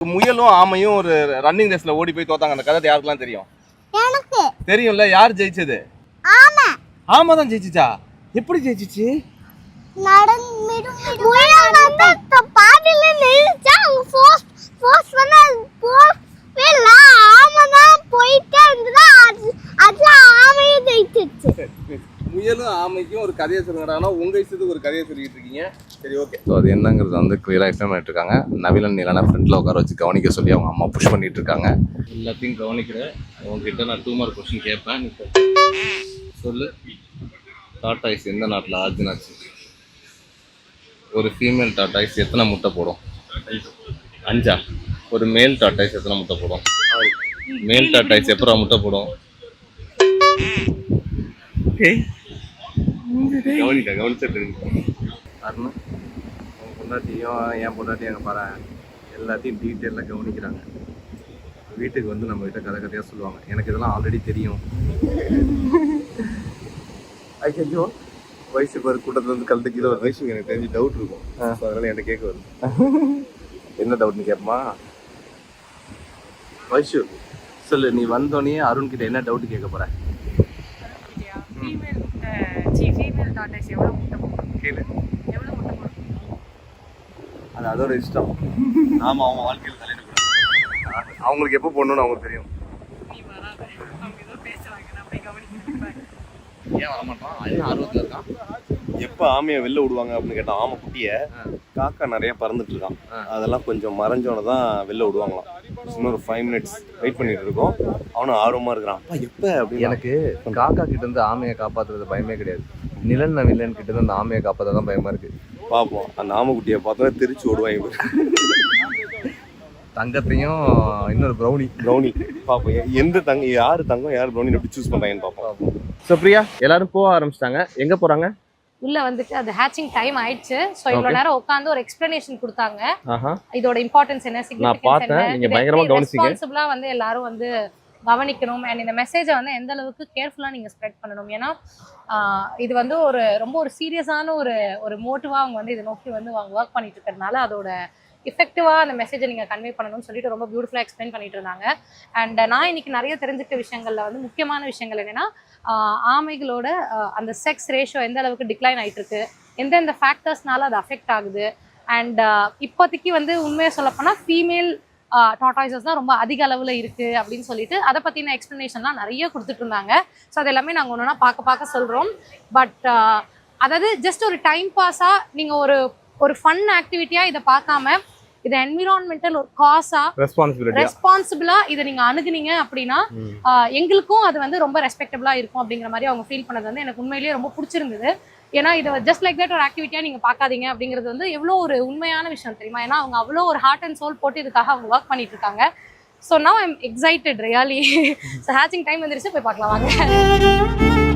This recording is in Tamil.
முயலும் ஆமையும் ஒரு ரன்னிங் ரேஸ்ல ஓடி போய் தோத்தாங்க. அந்த கதை யாருக்கெல்லாம் தெரியும்? எனக்கு. தெரியும்ல யார் ஜெயிச்சது? ஆமா. ஆமா தான் ஜெயிச்சிச்சா? எப்படி ஜெயிச்சிச்சு? நடந்து முயல் வந்து இப்ப பாதியில நிறுத்தா அவங்க ஃபோர்ஸ் ஃபோர்ஸ் பண்ண போவே இல்ல ஆமா தான் போயிட்டே இருந்ததா அது அது ஆமையும் ஜெயிச்சிச்சு முயலும் ஆமைக்கும் ஒரு கதையை சொல்லுங்கடானா உங்க இஷ்டத்துக்கு ஒரு கதையை சொல்லிட்டு இருக்கீங்க. சரி ஓகே. ஸோ அது என்னங்கிறது வந்து கிளியராக எக்ஸ்பிளைன் பண்ணிட்டு இருக்காங்க நவிலன் நீலான ஃப்ரண்ட்ல உட்கார வச்சு கவனிக்க சொல்லி அவங்க அம்மா புஷ் பண்ணிட்டு இருக்காங்க எல்லாத்தையும் கவனிக்கிறேன் உங்ககிட்ட நான் டூ மார்க் கொஸ்டின் கேட்பேன். நீ சொல்லு. டாட்டாய்ஸ் எந்த நாட்டில் ஆர்ஜின் ஆச்சு? ஒரு ஃபீமேல் டாட்டாய்ஸ் எத்தனை முட்டை போடும்? அஞ்சா? ஒரு மேல் டாட்டாய்ஸ் எத்தனை முட்டை போடும்? மேல் டாட்டாய்ஸ் எப்போ முட்டை போடும்? கவனிக்க கவனிச்சிட்டு அருண் உன் பொண்டாட்டியும் என் பொண்டாட்டியும் அங்கே பாரு எல்லாத்தையும் டீட்டெயிலாக கவனிக்கிறாங்க. வீட்டுக்கு வந்து நம்ம கிட்ட கதை கதையாக சொல்லுவாங்க. எனக்கு இதெல்லாம் ஆல்ரெடி தெரியும். ஐயோ வயசு பாரு கூட்டத்துல இருந்து கலந்து கீழே ஒரு வயசுக்கு எனக்கு தெரிஞ்சு டவுட் இருக்கும். அதனால என்கிட்ட கேட்க வருது. என்ன டவுட்னு கேட்பமா வைஷு சொல்லு நீ வந்தோடனே அருண் கிட்ட என்ன டவுட் கேட்க போற ஃபீமேல் டாட்டர்ஸ் எவ்வளோ முட்டை போடும் கேளு எவ்வளோ முட்டை போடும் அது அதோட இஷ்டம். ஆமா அவங்க வாழ்க்கையில் தலையிட கூடாது. அவங்களுக்கு எப்போ போடணும்னு அவங்களுக்கு தெரியும். ஏன் வரமாட்டான் என்ன ஆர்வத்தில் இருக்கான். எப்போ ஆமையை வெளில விடுவாங்க அப்படின்னு கேட்டான் ஆமை குட்டியை காக்கா நிறைய பறந்துட்டு இருக்கான். அதெல்லாம் கொஞ்சம் மறைஞ்சோன்னு தான் வெளில விடுவாங்களாம். இன்னொரு ஃபைவ் மினிட்ஸ் வெயிட் பண்ணிட்டு இருக்கோம். அவனும் ஆர்வமா இருக்கிறான். அப்பா எப்போ? அப்படின்னு எனக்கு காக்கா கிட்ட இருந்து ஆமையை காப்பாத்துறது பயமே கிடையாது. நிலன் வில்லன் கிட்ட இருந்து அந்த ஆமையை காப்பாற்ற தான் பயமா இருக்கு. பார்ப்போம் அந்த ஆமை குட்டியை பார்த்தோன்னா தெரிச்சு விடுவாங்க இவரு. தங்கத்தையும் இன்னொரு ப்ரௌனி ப்ரௌனி பார்ப்போம் எந்த தங்க யாரு தங்கம் யார் ப்ரௌனி எப்படி சூஸ் பண்றாங்கன்னு பார்ப்போம் ஸோ பிரியா எல்லாரும் போக ஆரம்பிச்சிட்டாங்க. எங்க போறாங்க? உள்ள வந்துட்டு அது ஹேச்சிங் டைம் ஆயிடுச்சு. ஸோ இவ்வளோ. நேரம் உட்காந்து ஒரு எக்ஸ்பிளனேஷன் கொடுத்தாங்க. இதோட இம்பார்ட்டன்ஸ் என்ன நான் பார்த்தேன். நீங்க பயங்கரமா கவனிச்சீங்க. ரெஸ்பான்சிபிளா வந்து எல்லாரும் வந்து கவனிக்கணும். அண்ட் இந்த மெசேஜை வந்து எந்த அளவுக்கு கேர்ஃபுல்லாக நீங்கள் ஸ்ப்ரெட் பண்ணணும். ஏன்னா இது வந்து ஒரு ரொம்ப ஒரு சீரியஸான ஒரு ஒரு மோட்டிவாக அவங்க வந்து இதை நோக்கி வந்து அவங்க ஒர்க் பண்ணிட்டு இருக்கிறதுனால அதோட இஃபெக்டிவாக அந்த மெசேஜை நீங்கள் கன்வே பண்ணணும்னு சொல்லிட்டு ரொம்ப பியூட்டிஃபுல்லாக எக்ஸ்பிளைன் பண்ணிட்டு இருந்தாங்க. அண்ட் நான் இன்னைக்கு நிறைய தெரிஞ்சுக்கிட்ட விஷயங்களில் வந்து முக்கியமான விஷயங்கள் என்னென்னா ஆமைகளோட அந்த செக்ஸ் ரேஷியோ எந்த அளவுக்கு டிக்ளைன் ஆகிட்டு இருக்கு எந்தெந்த ஃபேக்டர்ஸ்னால அது அஃபெக்ட் ஆகுது. அண்ட் இப்போதைக்கு வந்து உண்மையை சொல்லப்போனால் ஃபீமேல் டாட்டாய்ஸஸ் தான் ரொம்ப அதிக அளவில் இருக்குது அப்படின்னு சொல்லிட்டு அதை பற்றின எக்ஸ்ப்ளனேஷன்லாம் நிறைய கொடுத்துட்டு இருந்தாங்க. ஸோ அது எல்லாமே நாங்கள் ஒன்று ஒன்றா பார்க்க பார்க்க சொல்கிறோம் பட் அதாவது ஜஸ்ட் ஒரு டைம் பாஸாக நீங்கள் ஒரு ஒரு ஃபன் ஆக்டிவிட்டியாக இதை பார்க்காம இது என்விரான்மெண்டல் ஒரு ரெஸ்பான்சிபிலிட்டி ரெஸ்பான்சிபிளாக இதை நீங்கள் அணுகுனீங்க அப்படின்னா எங்களுக்கும் அது வந்து ரொம்ப ரெஸ்பெக்டபுளாக இருக்கும் அப்படிங்கிற மாதிரி அவங்க ஃபீல் பண்ணது வந்து எனக்கு உண்மையிலேயே ரொம்ப பிடிச்சிருந்தது. ஏன்னா இதை ஜஸ்ட் லைக் தட் ஒரு ஆக்டிவிட்டியாக நீங்கள் பார்க்காதீங்க அப்படிங்கிறது வந்து எவ்வளோ ஒரு உண்மையான விஷயம் தெரியுமா? ஏன்னா அவங்க அவ்வளோ ஒரு ஹார்ட் அண்ட் சோல் போட்டு இதுக்காக அவங்க ஒர்க் பண்ணிட்டு இருக்காங்க. So now I'm excited really so hatching time வந்துருச்சு போய் பார்க்கலாம் வாங்க.